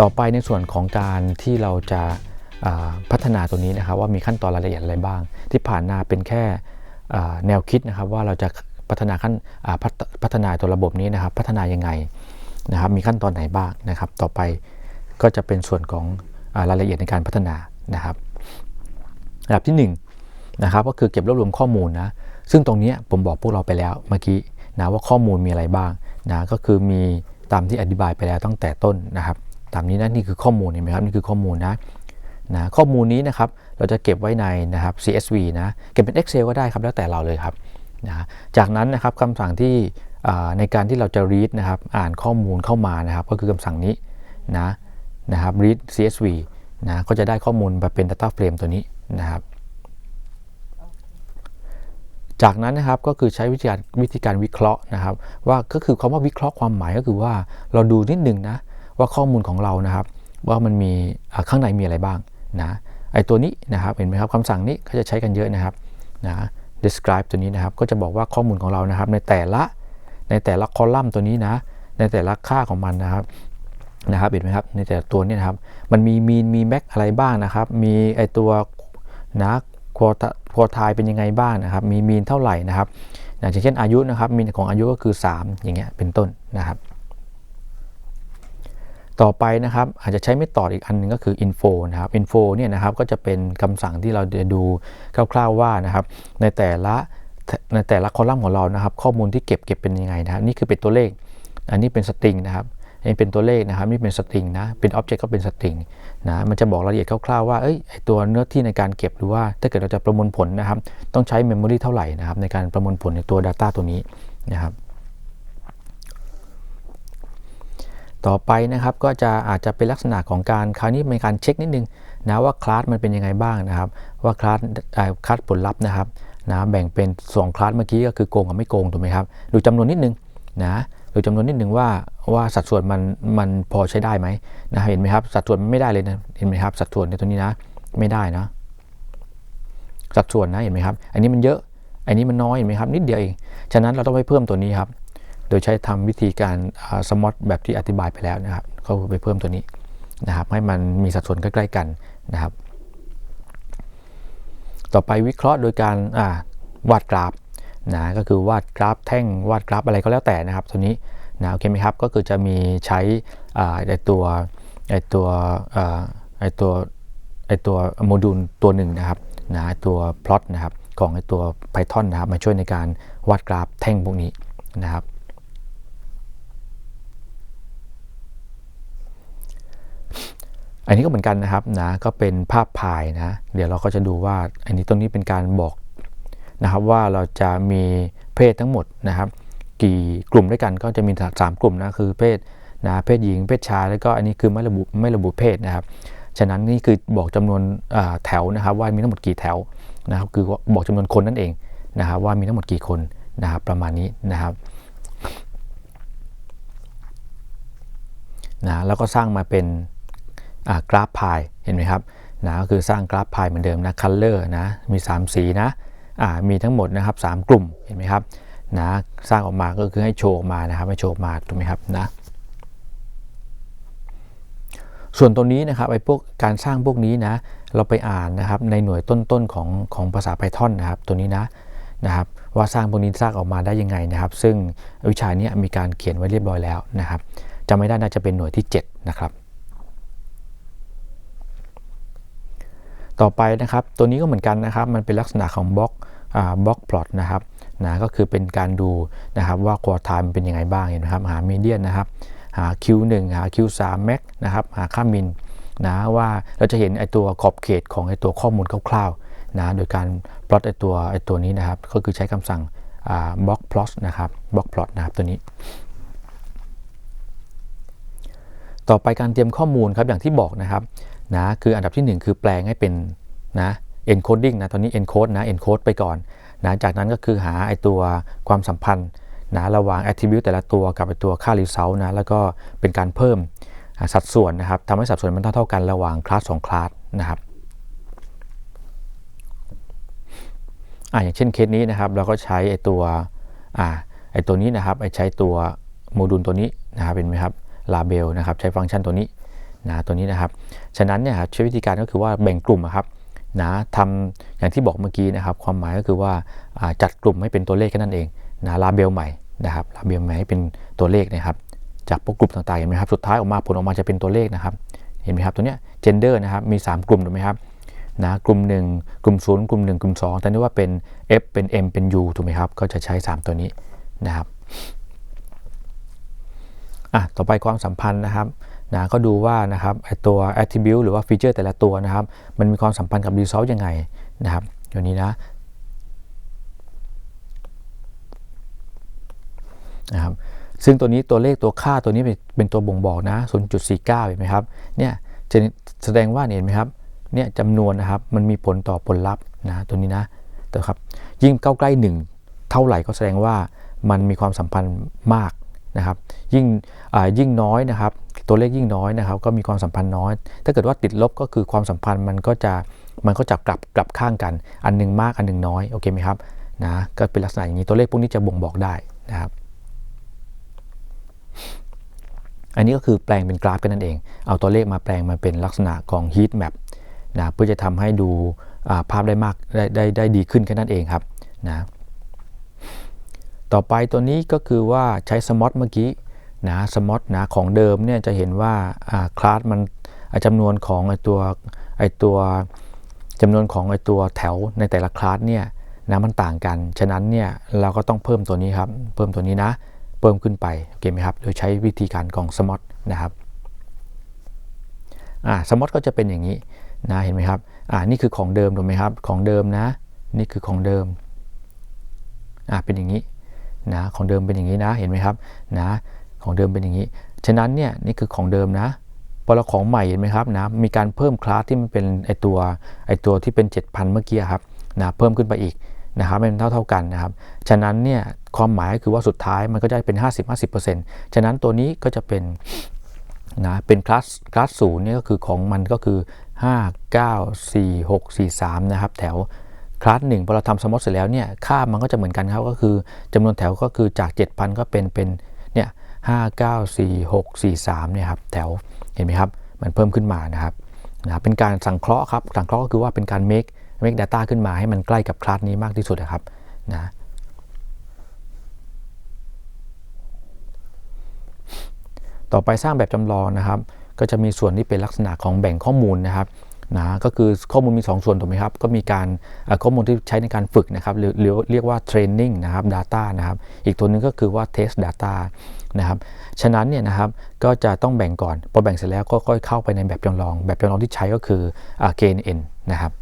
ต่อไปในส่วนของการที่เราจะาพัฒนาตัวนี้นะครับว่ามีขั้นตอนรายละเอียดอะไรบ้าง ที่ผ่านมาเป็นแค่แนวคิดนะครับว่าเราจะพัฒนาขั้นพัฒพัฒนาตัวระบบนี้นะครับพัฒนายังไงนะครับมีขั้นตอนไหนบ้างนะครับ ต่อไปก็จะเป็นส่วนของอรายละเอียดในการพัฒนานะครับระดับที่1นะครับก็คือเก็บรวบรวมข้อมูลนะซึ่งตรงนี้ผมบอกพวกเราไปแล้วเมื่อกี้นะว่าข้อมูลมีอะไรบ้างนะก็คือมีตามที่อธิบายไปแล้วตั้งแต่ต้นนะครับ ตามนี้นะนี่คือข้อมูลเห็นไหมครับนี่คือข้อมูลนะนะข้อมูลนี้นะครับเราจะเก็บไว้ในนะครับ CSV นะเก็บเป็น Excel ก็ได้ครับแล้วแต่เราเลยครับนะจากนั้นนะครับคำสั่งที่ในการที่เราจะ read นะครับอ่านข้อมูลเข้ามานะครับ ก็คือคำสั่งนี้นะนะครับ read CSV นะก็จะได้ข้อมูลมาเป็น data frame ตัวนี้นะครับ จากนั้นนะครับก็คือใช้วิธีการวิธีการวิเคราะห์นะครับ ว่าก็คือคำว่าวิเคราะห์ความหมายก็คือว่าเราดูนิดหนึ่งนะ ว่าข้อมูลของเรานะครับ ว่ามันมีข้างในมีอะไรบ้างนะไอตัวนี้นะครับเห็นไหมครับคำสั่งนี้เขาจะใช้กันเยอะนะครับนะ describe ตัวนี้นะครับก็จะบอกว่าข้อมูลของเรานะครับ ในแต่ละในแต่ละคอลัมน์ตัวนี้นะ ในแต่ละค่าของมันนะครับนะครับเห็นไหมครับในแต่ละตัวนี่ยนะครับ มันมีมีนมีแม็กอะไรบ้างนะครับ มีไอตัวนะควอควอทายเป็นยังไงบ้างนะครับ มีมีนเท่าไหร่นะครับอย่างเช่นอายุนะครับมีนของอายุก็คือ 3 อย่างเงี้ยเป็นต้นนะครับ ต่อไปนะครับอาจจะใช้ไม่ต่ออีกอันหนึงก็คือ info นะครับ info เนี่ยนะครับก็จะเป็นคำสั่งที่เราจะดูคร่าวๆว่านะครับในแต่ละในแต่ละคอลัมน์ของเรานะครับ ข้อมูลที่เก็บเก็บเป็นยังไงนะครับนี่คือเป็นตัวเลข อันนี้เป็นสตริงนะครับอันนี้เป็นตัวเลขนะครับนี่เป็นสตริงนะเป็นอ็อบเจกต์ก็เป็นสตริงนะมันจะบอกรายละเอียดคร่าวๆว่าเอ้ยตัวเนื้อที่ในการเก็บหรือว่าถ้าเกิดเราจะประมวลผลนะครับ ต้องใช้เมมโมรีเท่าไหร่นะครับในการประมวลผลในตัว Data ตัวนี้นะครับ ต่อไปนะครับก็จะอาจจะเป็นลักษณะของการคราวนี้เป็นการเช็คนิดนึงนะว่าคลาสมันเป็นยังไงบ้างนะครับ ว่าคลาสคลาสผลลัพธ์นะครับนะแบ่งเป็น 2 คลาสเมื่อกี้ก็คือโกงกับไม่โกงถูกไหมครับดูจำนวนนิดนึงนะดูจำนวนนิดนึงว่าว่าสัดส่วนมันมันพอใช้ได้ไหมนะเห็นไหมครับสัดส่วนมันไม่ได้เลยนะเห็นไหมครับสัดส่วนในตัวนี้นะไม่ได้นะสัดส่วนนะเห็นไหมครับ อันนี้มันเยอะอันนี้มันน้อยเห็นไหมครับนิดเดียวเองฉะนั้นเราต้องไปเพิ่มตัวนี้ครับ โดยใช้ทำวิธีการสมอตแบบที่อธิบายไปแล้วนะครับก็ไปเพิ่มตัวนี้นะครับให้มันมีสัดส่วนใกล้ๆกันนะครับ ต่อไปวิเคราะห์โดยการวาดกราฟนะก็คือวาดกราฟแท่งวาดกราฟอะไรก็แล้วแต่นะครับ ตัวนี้นะโอเคไหมครับก็คือจะมีใช้ไอตัวไอตัวไอตัวไอตัวโมดูลตัวหนึ่งนะครับนะตัวพลอตนะครับของไอตัว Python นะครับมาช่วยในการวาดกราฟแท่งพวกนี้นะครับ อันนี้ก็เหมือนกันนะครับนะก็เป็นภาพพายนะ เดี๋ยวเราก็จะดูว่า อันนี้ตรงนี้เป็นการบอกนะครับว่าเราจะมีเพศทั้งหมดนะครับ กี่กลุ่มด้วยกันก็จะมี 3 กลุ่มนะคือเพศนะเพศหญิงเพศชายแล้วก็อันนี้คือไม่ระบุไม่ระบุเพศนะครับ ฉะนั้นนี่คือบอกจำนวนแถวนะครับ ว่ามีทั้งหมดกี่แถวนะครับ คือบอกจำนวนคนนั่นเองนะครับ ว่ามีทั้งหมดกี่คนนะครับประมาณนี้นะครับนะแล้วก็สร้างมาเป็น กราฟพายเห็นไหมครับนะก็คือสร้างกราฟพายเหมือนเดิมนะคัลเลอร์นะมี 3 สีนะมีทั้งหมดนะครับ3กลุ่มเห็นไหมครับนะสร้างออกมาก็คือให้โชว์ออกมานะครับให้โชว์มาถูกไหมครับนะส่วนตัวนี้นะครับไอ้พวกการสร้างพวกนี้นะเราไปอ่านนะครับในหน่วยต้นๆของของภาษา Python นะครับตัวนี้นะนะครับว่าสร้างพวกนี้สร้างออกมาได้ยังไงนะครับ ซึ่งวิชานี้มีการเขียนไว้เรียบร้อยแล้วนะครับจำไม่ได้น่าจะเป็นหน่วยที่ 7 นะครับ ต่อไปนะครับตัวนี้ก็เหมือนกันนะครับ มันเป็นลักษณะของบล็อกบล็อกพลอตนะครับนะก็คือเป็นการดูนะครับว่าควอไทม์เป็นยังไงบ้างเห็นไหมครับหามีเดียนนะครับหา Q1 หา Q3 max นะครับหาค่ามินนะว่าเราจะเห็นไอตัวขอบเขตของไอตัวข้อมูลคร่าวๆนะโดยการพลอตไอตัวไอตัวนี้นะครับ ก็คือใช้คำสั่งบล็อกพลอตนะครับบล็อกพลอตนะครับตัวนี้ต่อไปการเตรียมข้อมูลครับอย่างที่บอกนะครับ นะคืออันดับที่ 1 คือแปลงให้เป็นนะ encoding นะตอนนี้ encode นะ encode ไปก่อนนะจากนั้นก็คือหาไอตัวความสัมพันธ์นะระหว่าง attribute แต่ละตัวกับไอตัวค่า result นะแล้วก็เป็นการเพิ่มสัดส่วนนะครับทำให้สัดส่วนมันเท่าเท่ากันระหว่างคลาสสองคลาสนะครับอ่าอย่างเช่นเคสนี้นะครับเราก็ใช้ไอตัวอ่าไอตัวนี้นะครับไอใช้ตัวโมดูลตัวนี้นะครับเป็นไหมครับ label นะครับใช้ฟังก์ชันตัวนี้ นะตัวนี้นะครับ ฉะนั้นเนี่ยครับใช้วิธีการก็คือว่าแบ่งกลุ่มครับนะทำอย่างที่บอกเมื่อกี้นะครับ ความหมายก็คือว่าจัดกลุ่มให้เป็นตัวเลขแค่นั้นเองนะลาเบลใหม่นะครับลาเบลใหม่ให้เป็นตัวเลขนะครับ จากพวกกลุ่มต่างๆเห็นไหมครับ สุดท้ายออกมาผลออกมาจะเป็นตัวเลขนะครับ เห็นไหมครับตัวเนี้ย gender นะครับมี 3 กลุ่มถูกไหมครับนะกลุ่ม 1 กลุ่ม0กลุ่ม 1 กลุ่ม 2 แต่นี่ว่าเป็น F เป็น M เป็น U ถูกไหมครับ ก็จะใช้ 3 ตัวนี้นะครับอะต่อไปความสัมพันธ์นะครับ นะก็ดูว่านะครับตัว attribute หรือว่าฟีเจอร์แต่ละตัวนะครับ มันมีความสัมพันธ์กับ result ยังไงนะครับตัวนี้นะนะครับซึ่งตัวนี้ตัวเลขตัวค่าตัวนี้เป็นเป็นตัวบ่งบอกนะ 0.49 เห็นไหมครับ เนี่ยจะแสดงว่าเนี่ยเห็นไหมครับ เนี่ยจำนวนนะครับ มันมีผลต่อผลลัพธ์นะตัวนี้นะแต่ครับ ยิ่งเข้าใกล้ 1 เท่าไหร่ก็แสดงว่ามันมีความสัมพันธ์มาก นะครับยิ่งยิ่งน้อยนะครับตัวเลขยิ่งน้อยนะครับ ก็มีความสัมพันธ์น้อย ถ้าเกิดว่าติดลบก็คือความสัมพันธ์มันก็จะมันก็จะกลับกลับข้างกัน อันหนึงมากอันหนึงน้อยโอเคไหมครับนะก็เป็นลักษณะอย่างนี้ตัวเลขพวกนี้จะบ่งบอกได้นะครับ อันนี้ก็คือแปลงเป็นกราฟกันนั่นเอง เอาตัวเลขมาแปลงมาเป็นลักษณะของ heat map นะเพื่อจะทำให้ดูภาพได้มากได้ได้ได้ดีขึ้นแค่นั้นเองครับนะ ต่อไปตัวนี้ก็คือว่าใช้สมอตเมื่อกี้นะสมอตนะของเดิมเนี่ยจะเห็นว่าคลาสมันจำนวนของไอตัวไอตัวจำนวนของไอตัวแถวในแต่ละคลาสเนี่ยนะมันต่างกัน ฉะนั้นเนี่ยเราก็ต้องเพิ่มตัวนี้ครับ เพิ่มตัวนี้นะ เพิ่มขึ้นไปโอเคไหมครับ โดยใช้วิธีการของสมอตนะครับอ่าสมอตก็จะเป็นอย่างนี้นะเห็นไหมครับอ่านี่คือของเดิมถูกไหมครับ ของเดิมนะ นี่คือของเดิมอ่าเป็นอย่างนี้ นะของเดิมเป็นอย่างนี้นะเห็นไหมครับนะของเดิมเป็นอย่างนี้ ฉะนั้นเนี่ยนี่คือของเดิมนะพอเราของใหม่เห็นไหมครับนะมีการเพิ่มคลาสที่มันเป็นไอตัวไอตัวที่เป็น 7,000 เมื่อกี้ครับนะเพิ่มขึ้นไปอีกนะครับเป็นเท่าเท่ากันนะครับ ฉะนั้นเนี่ยความหมายก็คือว่าสุดท้ายมันก็จะเป็น 50-50%ฉะนั้นตัวนี้ก็จะเป็นนะเป็นคลาสคลาสศูนย์นี่ก็คือของมันก็คือ 5 9 4 6 4 3 นะครับแถว คลาสหนึ่งพอเราทำสมมติเสร็จแล้วเนี่ยค่ามันก็จะเหมือนกันครับก็คือจำนวนแถวก็คือจาก 7,000 ก็เป็นเป็นเนี่ย5 9 4 6 4 3เนี่ยครับแถวเห็นไหมครับมันเพิ่มขึ้นมานะครับนะเป็นการสังเคราะห์ครับสังเคราะห์ก็คือว่าเป็นการ make make data ขึ้นมาให้มันใกล้กับคลาสนี้มากที่สุดนะครับนะต่อไปสร้างแบบจำลองนะครับ ก็จะมีส่วนที่เป็นลักษณะของแบ่งข้อมูลนะครับ นะก็คือข้อมูลมี 2 ส่วนถูกไหมครับ ก็มีการข้อมูลที่ใช้ในการฝึกนะครับหรือเรียกว่า training นะครับ data นะครับ อีกตัวนึงก็คือว่า test data นะครับฉะนั้นเนี่ยนะครับก็จะต้องแบ่งก่อน พอแบ่งเสร็จแล้วก็ค่อยเข้าไปในแบบจำลอง แบบจำลองที่ใช้ก็คือ KNN นะครับ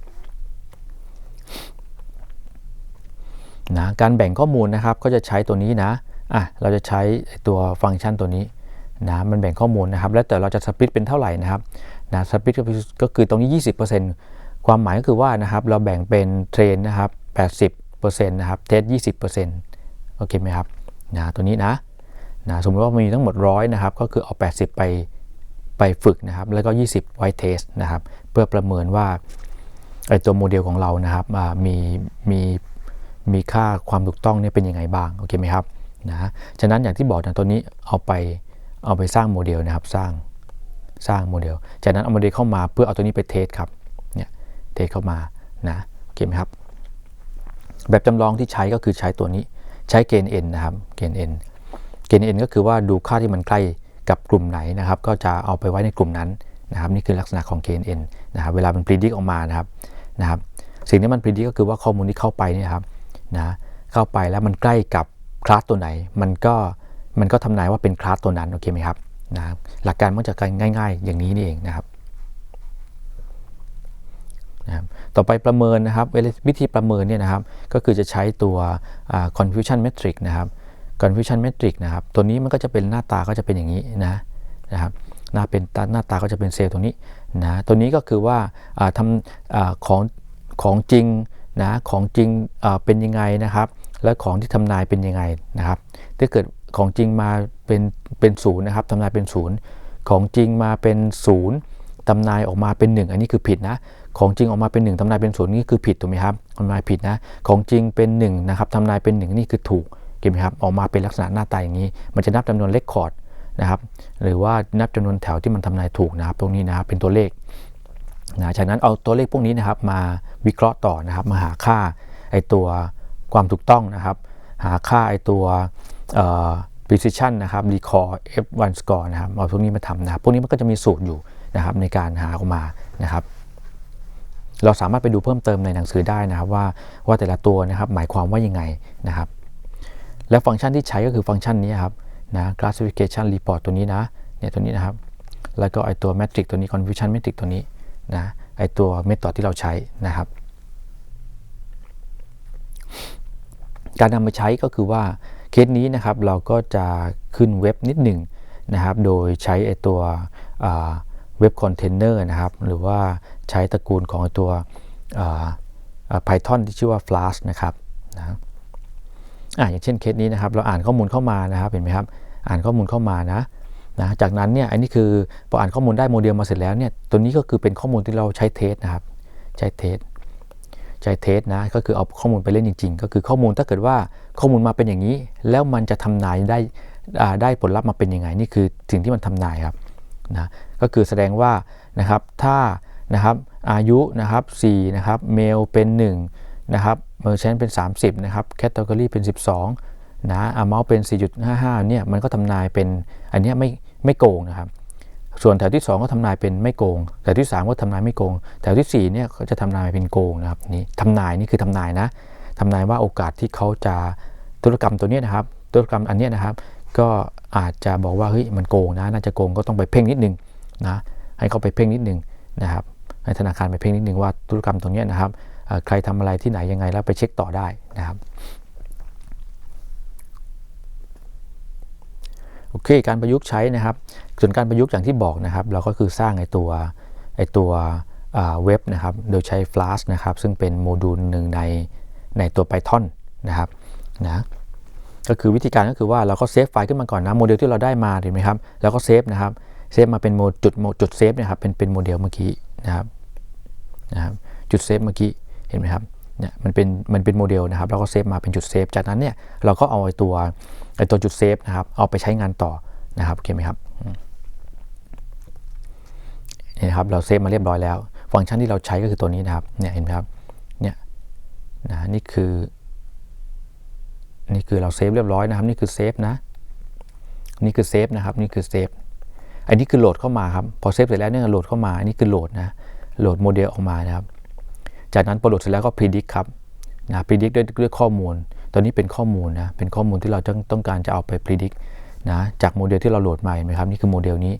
นะการแบ่งข้อมูลนะครับก็จะใช้ตัวนี้นะอะเราจะใช้ตัวฟังก์ชันตัวนี้ นะมันแบ่งข้อมูลนะครับ แล้วแต่เราจะสปิตเป็นเท่าไหร่นะครับนะสปิตก็คือตรงนี้ 20%ความหมายก็คือว่านะครับเราแบ่งเป็นเทรนนะครับ80%นะครับเทส20%โอเคไหมครับนะตัวนี้นะนะสมมติว่ามีทั้งหมดร้อยนะครับก็คือเอา 80 ไปไปฝึกนะครับแล้วก็ 20 ไว้เทสนะครับเพื่อประเมินว่าไอตัวโมเดลของเรานะครับมีมีมีค่าความถูกต้องเนี่ยเป็นยังไงบ้างโอเคไหมครับนะฉะนั้นอย่างที่บอกนะตัวนี้เอาไป เอาไปสร้างโมเดลนะครับ สร้างสร้างโมเดล จากนั้นเอาโมเดลเข้ามาเพื่อเอาตัวนี้ไปเทสครับ เนี่ยเทสเข้ามานะโอเคไหมครับ แบบจำลองที่ใช้ก็คือใช้ตัวนี้ ใช้เกณฑ์ n นะครับ เกณฑ์ n เกณฑ์ n ก็คือว่าดูค่าที่มันใกล้กับกลุ่มไหนนะครับ ก็จะเอาไปไว้ในกลุ่มนั้นนะครับ นี่คือลักษณะของเกณฑ์ n นะครับ เวลามัน predict ออกมานะครับ นะครับ สิ่งที่มัน predict ก็คือว่าข้อมูลที่เข้าไปนี่ครับ นะ เข้าไปแล้วมันใกล้กับคลาสตัวไหน มันก็ มันก็ทำนายว่าเป็นคลาสตัวนั้นโอเคไหมครับนะหลักการมันจะการง่าย ๆ อย่างนี้นี่เองนะครับนะครับต่อไปประเมินนะครับวิธีประเมินเนี่ยนะครับก็คือจะใช้ตัว confusion metric นะครับ confusion metric นะครับตัวนี้มันก็จะเป็นหน้าตาก็จะเป็นอย่างนี้นะนะครับหน้าเป็นหน้าตาก็จะเป็นเซลล์ตรงนี้นะตัวนี้ก็คือว่าทำของของจริงนะของจริงเป็นยังไงนะครับ และของที่ทำนายเป็นยังไงนะครับถ้าเกิด ของจริงมาเป็นเป็นศูนย์นะครับทำนายเป็นศูนย์ของจริงมาเป็นศูนย์ทำนายออกมาเป็น 1 อันนี้คือผิดนะ ของจริงออกมาเป็น1ทำนายเป็นศูนย์นี่คือผิดถูกไหมครับทำนายผิดนะ ของจริงเป็น1นะครับทำนายเป็น 1 นี่คือถูกเก็บไหมครับออกมาเป็นลักษณะหน้าตาอย่างนี้ มันจะนับจำนวนเลคคอร์ดนะครับหรือว่านับจำนวนแถวที่มันทำนายถูกนะครับตรงนี้นะครับเป็นตัวเลขนะจากนั้นเอาตัวเลขพวกนี้นะครับมาวิเคราะห์ต่อนะครับมาหาค่าไอตัวความถูกต้องนะครับ หาค่าไอตัว precision นะครับ recall f1 score นะครับเอาพวกนี้มาทำนะครับพวกนี้มันก็จะมีสูตรอยู่นะครับในการหาออกมานะครับ เราสามารถไปดูเพิ่มเติมในหนังสือได้นะครับว่าว่าแต่ละตัวนะครับหมายความว่ายังไงนะครับ แล้วฟังก์ชันที่ใช้ก็คือฟังก์ชันนี้ครับนะ classification report ตัวนี้นะเนี่ยตัวนี้นะครับ แล้วก็ไอตัว metric ตัวนี้ confusion metric ตัวนี้นะไอตัว method ที่เราใช้นะครับ การนำมาใช้ก็คือว่า เคสนี้นะครับเราก็จะขึ้นเว็บนิดหนึ่งนะครับ โดยใช้ไอตัวเว็บคอนเทนเนอร์นะครับ หรือว่าใช้ตระกูลของไอตัว Python ที่ชื่อว่า Flash นะครับนะอ่าอย่างเช่นเคสนี้นะครับ เราอ่านข้อมูลเข้ามานะครับเห็นไหมครับ อ่านข้อมูลเข้ามานะนะจากนั้นเนี่ยอันนี้คือพออ่านข้อมูลได้โมเดลมาเสร็จแล้วเนี่ยตัวนี้ก็คือเป็นข้อมูลที่เราใช้เทสนะครับ ใช้เทสใช้เทสนะก็คือเอาข้อมูลไปเล่นจริง ๆ ก็คือข้อมูลถ้าเกิดว่า ข้อมูลมาเป็นอย่างนี้ แล้วมันจะทำนายได้ได้ผลลัพธ์มาเป็นยังไงนี่คือสิ่งที่มันทำนายครับนะก็คือแสดงว่านะครับถ้านะครับอายุนะครับ4นะครับเมลเป็น1นะครับเมอร์เชนเป็น 30นะครับแคตตากรีเป็น 12นะอาเมาเป็น 4.55เนี่ยมันก็ทำนายเป็นอันนี้ไม่ไม่โกงนะครับส่วนแถวที่ 2 ก็ทำนายเป็นไม่โกง แถวที่ 3 ก็ทำนายไม่โกง แถวที่4เนี่ยเขาจะทำนายเป็นโกงนะครับนี่ทำนายนี่คือทำนายนะทำนายว่าโอกาสที่เขาจะ ธุรกรรมตัวนี้นะครับธุรกรรมอันนี้นะครับ ก็อาจจะบอกว่าเฮ้ยมันโกงนะน่าจะโกงก็ต้องไปเพ่งนิดนึงนะให้เขาไปเพ่งนิดนึงนะครับให้ธนาคารไปเพ่งนิดนึงว่าธุรกรรมตรงนี้นะครับใครทำอะไรที่ไหนยังไงแล้วไปเช็คต่อได้นะครับโอเค การประยุกต์ใช้นะครับ ส่วนการประยุกต์อย่างที่บอกนะครับ เราก็คือสร้างไอตัวไอตัวเว็บนะครับ โดยใช้ Flash นะครับ ซึ่งเป็นโมดูลหนึ่งในในตัว Python นะครับ นะก็คือวิธีการก็คือว่าเราก็เซฟไฟล์ขึ้นมาก่อนนะโมเดลที่เราได้มาเห็นไหมครับแล้วก็เซฟนะครับเซฟมาเป็นโมจุดโมจุดเซฟนะครับเป็นเป็นโมเดลเมื่อกี้นะครับนะครับจุดเซฟเมื่อกี้เห็นไหมครับเนี่ยมันเป็นมันเป็นโมเดลนะครับเราก็เซฟมาเป็นจุดเซฟจากนั้นเนี่ยเราก็เอาไอ้ตัวไอ้ตัวจุดเซฟนะครับเอาไปใช้งานต่อนะครับโอเคไหมครับนี่นะครับเราเซฟมาเรียบร้อยแล้ว ฟังก์ชันที่เราใช้ก็คือตัวนี้นะครับเนี่ยเห็นไหมครับเนี่ยนะนี่คือ นี่คือเราเซฟเรียบร้อยนะครับ นี่คือเซฟนะ นี่คือเซฟนะครับ นี่คือเซฟ อันนี้คือโหลดเข้ามาครับ พอเซฟเสร็จแล้วเนี่ยโหลดเข้ามา อันนี้คือโหลดนะ โหลดโมเดลออกมานะครับ จากนั้นพอโหลดเสร็จแล้วก็พิจิตครับนะพิจิตด้วยด้วยข้อมูลตัวนี้เป็นข้อมูลนะ เป็นข้อมูลที่เราต้องต้องการจะเอาไปพิจิตนะ จากโมเดลที่เราโหลดมาเห็นไหมครับ นี่คือโมเดลนี้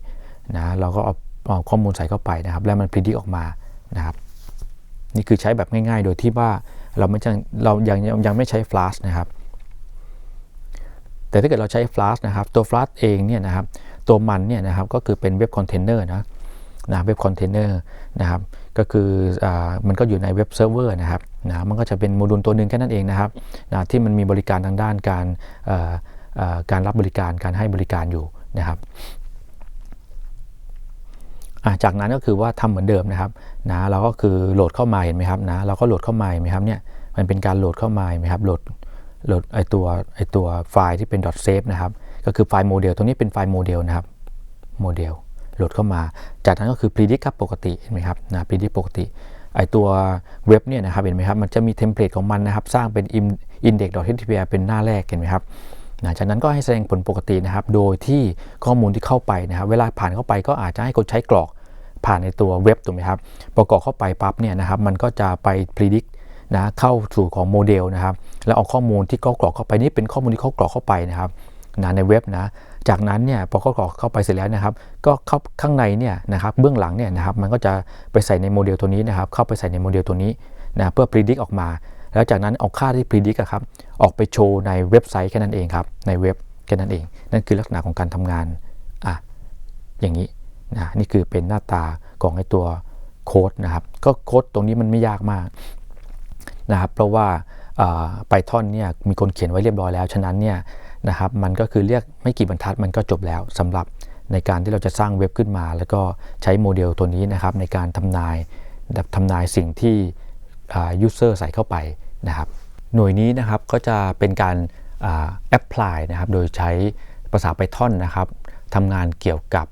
นะ เราก็เอาเอาข้อมูลใส่เข้าไปนะครับ แล้วมันพิจิตออกมานะครับ นี่คือใช้แบบง่ายๆ โดยที่ว่าเราไม่จังเรายังยังไม่ใช้ Flash นะครับ แต่ถ้าเกิดเราใช้ Flash นะครับ ตัว Flash เองเนี่ยนะครับ ตัวมันเนี่ยนะครับก็คือเป็นเว็บคอนเทนเนอร์นะนะเว็บคอนเทนเนอร์นะครับก็คืออมันก็อยู่ในเว็บเซิร์ฟเวอร์นะครับนะมันก็จะเป็นโมดูลตัวหนึ่งแค่นั้นเองนะครับนะที่มันมีบริการทางด้านการการรับบริการการให้บริการอยู่นะครับจากนั้นก็คือว่าทำเหมือนเดิมนะครับนะเราก็คือโหลดเข้ามาเห็นไหมครับนะเราก็โหลดเข้ามาเห็นไหมครับเนี่ยมันเป็นการโหลดเข้ามาเห็นไหมครับโหลด โหลดไอตัวไอตัวไฟล์ที่เป็น .save นะครับ ก็คือไฟล์โมเดลตัวนี้เป็นไฟล์โมเดลนะครับโมเดลโหลดเข้ามา จากนั้นก็คือ predict ครับปกติเห็นไหมครับนะ predict ปกติไอตัวเว็บเนี่ยนะครับเห็นไหมครับมันจะมีเทมเพลตของมันนะครับ สร้างเป็น index.html เป็นหน้าแรกเห็นไหมครับนะจากนั้นก็ให้แสดงผลปกตินะครับ โดยที่ข้อมูลที่เข้าไปนะครับ เวลาผ่านเข้าไปก็อาจจะให้คนใช้กรอกผ่านในตัวเว็บถูกไหมครับพอกรอกเข้าไปปั๊บเนี่ยนะครับ มันก็จะไป predict นะเข้าสู่ของโมเดลนะครับ แล้วเอาข้อมูลที่เขากรอกเข้าไปนี่เป็นข้อมูลที่เขากรอกเข้าไปนะครับนะในเว็บนะจากนั้นเนี่ยพอเขากรอกเข้าไปเสร็จแล้วนะครับ ก็เข้าข้างในเนี่ยนะครับเบื้องหลังเนี่ยนะครับมันก็จะไปใส่ในโมเดลตัวนี้นะครับ เข้าไปใส่ในโมเดลตัวนี้นะเพื่อ predict ออกมา แล้วจากนั้นเอาค่าที่ predict ครับออกไปโชว์ในเว็บไซต์แค่นั้นเองครับในเว็บแค่นั้นเอง นั่นคือลักษณะของการทำงานอะอย่างนี้นะนี่คือเป็นหน้าตาของไอตัวโค้ดนะครับ ก็โค้ดตรงนี้มันไม่ยากมากนะครับเพราะว่า ไ y t h o n เนี่ยมีคนเขียนไว้เรียบร้อยแล้ว ฉะนั้นเนี่ยนะครับมันก็คือเรียกไม่กี่บรรทัดมันก็จบแล้วสำหรับในการที่เราจะสร้างเว็บขึ้นมา แล้วก็ใช้โมเดลตัวนี้นะครับในการทำนายทำนายสิ่งที่ยูเซอร์ใส่เข้าไปนะครับหน่วยนี้นะครับก็จะเป็นการแอพพลายนะครับโดยใช้ภาษา Python นะครับทำงานเกี่ยวกับ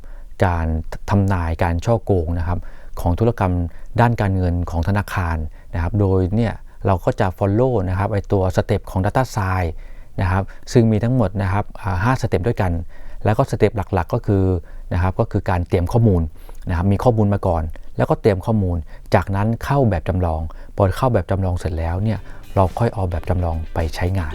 การทำนายการช่อโกงนะครับของธุรกรรมด้านการเงินของธนาคารนะครับ โดยเนี่ย เราก็จะ follow นะครับไอตัวสเต็ปของ Data s i นะครับซึ่งมีทั้งหมดนะครับห้าสเต็ปด้วยกัน แล้วก็สเต็ปหลักๆก็คือนะครับก็คือการเตรียมข้อมูลนะครับมีข้อมูลมาก่อน แล้วก็เตรียมข้อมูล จากนั้นเข้าแบบจำลองพอเข้าแบบจำลองเสร็จแล้วเนี่ยเราค่อยเอาแบบจำลองไปใช้งาน